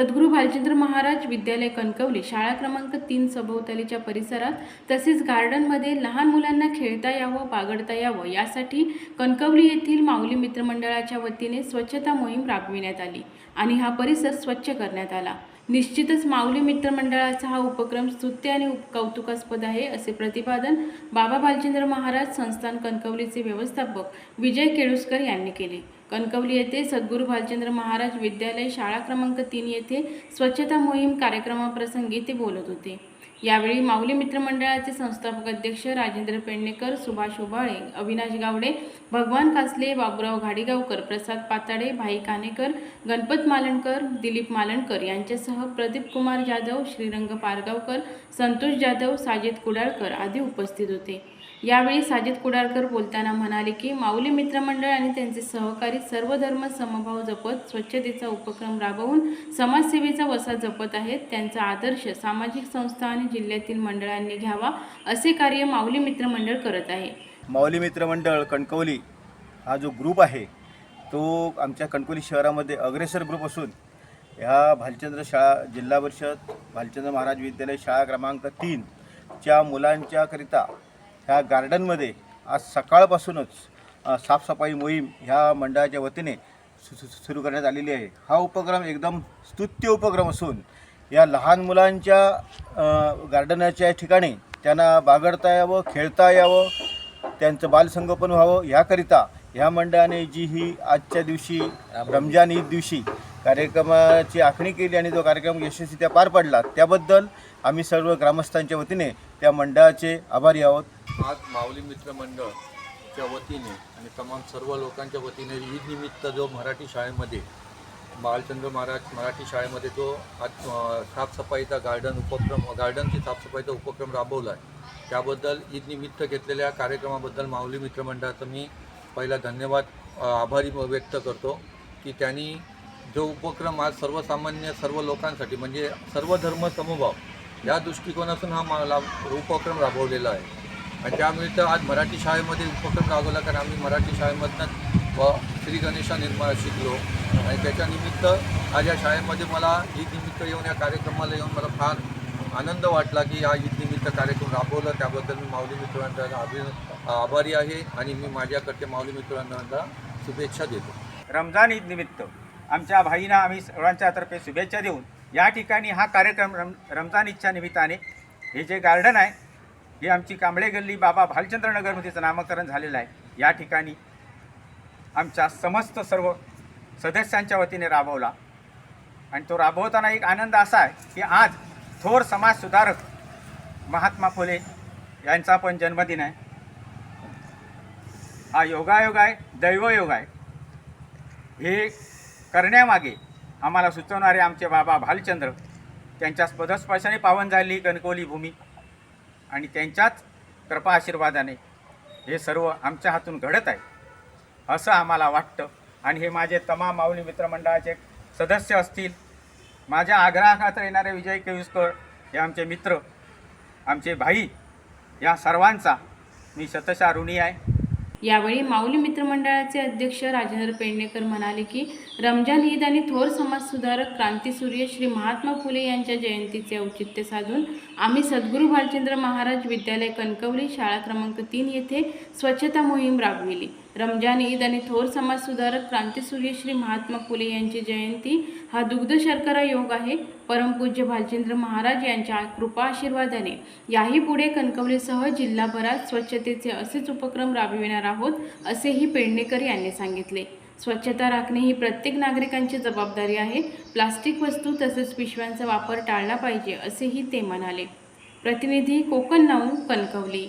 सद्गुरू भालचंद्र महाराज विद्यालय कणकवली. शाळा क्रमांक तीन सभोवतालीच्या परिसरात तसेच गार्डनमध्ये लहान मुलांना खेळता यावं बागडता यावं यासाठी कणकवली येथील माऊली मित्रमंडळाच्या वतीने स्वच्छता मोहीम राबविण्यात आली आणि हा परिसर स्वच्छ करण्यात आला. निश्चितच माऊली मित्रमंडळाचा हा उपक्रम स्तुत्य आणि उप- कौतुकास्पद आहे असे प्रतिपादन बाबा भालचंद्र महाराज संस्थान कणकवलीचे व्यवस्थापक विजय केळुसकर यांनी केले. कणकवली येथे सद्गुरू भालचंद्र महाराज विद्यालय शाळा क्रमांक तीन येथे स्वच्छता मोहीम कार्यक्रमाप्रसंगी ते बोलत होते. यावेळी माऊली मित्रमंडळाचे संस्थापक अध्यक्ष राजेंद्र पेडणेकर सुभाष उबाळे अविनाश गावडे भगवान कासले बाबुराव घाडीगावकर प्रसाद पाताडे भाई कानेकर गणपत मालणकर दिलीप मालणकर यांच्यासह प्रदीप कुमार जाधव श्रीरंग पारगावकर संतोष जाधव साजिद कुडाळकर आदी उपस्थित होते. यावेळी साजिद कुडारकर बोलताना म्हणाले की माऊली मित्रमंडळ आणि त्यांचे सहकारी सर्व धर्म समभाव जपत स्वच्छतेचा उपक्रम राबवून समाजसेवेचा वसा जपत आहेत. त्यांचा आदर्श सामाजिक संस्था आणि जिल्ह्यातील मंडळांनी घ्यावा असे कार्य माऊली मित्रमंडळ करत आहे. माऊली मित्रमंडळ कणकवली हा जो ग्रुप आहे तो आमच्या कणकवली शहरामध्ये अग्रेसर ग्रुप असून ह्या भालचंद्र शाळा जिल्हा परिषद भालचंद्र महाराज विद्यालय शाळा क्रमांक तीनच्या मुलांच्याकरिता ह्या गार्डनमध्ये आज सकाळपासूनच साफसफाई मोहीम ह्या मंडळाच्या वतीने सु सु सुरू करण्यात आलेली आहे. हा उपक्रम एकदम स्तुत्य उपक्रम असून या लहान मुलांच्या गार्डनाच्या ठिकाणी त्यांना बागडता यावं खेळता यावं त्यांचं बालसंगोपन व्हावं ह्याकरिता ह्या मंडळाने जी ही आजच्या दिवशी रमजान ईद दिवशी कार्यक्रमाची आखणी केली आणि तो कार्यक्रम यशस्वीरित्या पार पडला त्याबद्दल आम्ही सर्व ग्रामस्थांच्या वतीने त्या मंडळाचे आभारी आहोत. आज माऊली मित्रमंडळच्या वतीने आणि तमाम सर्व लोकांच्या वतीने ईदनिमित्त जो मराठी शाळेमध्ये बालचंद्र महाराज मराठी शाळेमध्ये जो आज साफसफाईचा गार्डन उपक्रम गार्डनची साफसफाईचा उपक्रम राबवला आहे त्याबद्दल ईदनिमित्त घेतलेल्या कार्यक्रमाबद्दल माऊली मित्रमंडळाचं मी पहिला धन्यवाद आभारी व्यक्त करतो की त्यांनी जो उपक्रम आज सर्वसामान्य सर्व लोकांसाठी म्हणजे सर्व धर्म समभाव या दृष्टिकोनातून हा मला उपक्रम राबवलेला आहे. आणि त्यामुळे तर आज मराठी शाळेमध्ये उपक्रम राबवला कारण आम्ही मराठी शाळेमधनं व श्री गणेशा निर्माण शिकलो. आणि त्याच्यानिमित्त आज या शाळेमध्ये मला ईद निमित्त येऊन या कार्यक्रमाला येऊन मला फार आनंद वाटला की या ईद निमित्त कार्यक्रम राबवला. त्याबद्दल मी माऊली मित्रांचा अभि आभारी आहे आणि मी माझ्याकडे माऊली मित्रांना शुभेच्छा देतो. रमजान ईद निमित्त आमच्या भाईंना आम्ही सर्वांच्या तर्फे शुभेच्छा देऊन या ठिकाणी हा कार्यक्रम रम रमजान ईदच्या निमित्ताने हे जे गार्डन आहे हे आमची कांबळे गल्ली बाबा भालचंद्रनगरमध्ये त्याचं नामकरण झालेलं आहे या ठिकाणी आमच्या समस्त सर्व सदस्यांच्या वतीने राबवला. आणि तो राबवताना एक आनंद असा आहे की आज थोर समाज सुधारक महात्मा फुले यांचा पण जन्मदिन आहे. हा योगायोग आहे दैवयोग आहे. हे करण्यामागे आम्हाला सुचवणारे आमचे बाबा भालचंद्र त्यांच्या पदस्पर्शाने पावन झाली कणकोली भूमी. आणि त्यांच्याच कृपा आशीर्वादाने हे सर्व आमच्या हातून घडत आहे. असं आम्हाला वाटतं. आणि हे माझे तमाम माऊली मित्रमंडळाचे सदस्य असतील माझ्या आग्रहाखातर येणारे विजय केळुसकर हे आमचे मित्र आमचे भाई या सर्वांचा मी शतशा ऋणी आहे. यावेळी माऊली मित्रमंडळाचे अध्यक्ष राजेंद्र पेडणेकर म्हणाले की रमजान ईद आणि थोर समाजसुधारक क्रांतीसूर्य श्री महात्मा फुले यांच्या जयंतीचे औचित्य साधून आम्ही सद्गुरू भालचंद्र महाराज विद्यालय कणकवली शाळा क्रमांक तीन येथे स्वच्छता मोहीम राबविली. रमजान ईद आणि थोर समाजसुधारक क्रांतीसूर्य श्री महात्मा फुले यांची जयंती हा दुग्ध शर्करा योग आहे. परमपूज्य भालचंद्र महाराज यांच्या कृपा आशीर्वादाने याही पुढे कणकवलीसह जिल्हाभरात स्वच्छतेचे असेच उपक्रम राबविणार आहोत असेही पेडणेकर यांनी सांगितले. स्वच्छता राखणे ही प्रत्येक नागरिकांची जबाबदारी आहे. प्लास्टिक वस्तू तसेच पिशव्यांचा वापर टाळला पाहिजे असेही ते म्हणाले. प्रतिनिधी कोकण नाऊ कणकवली.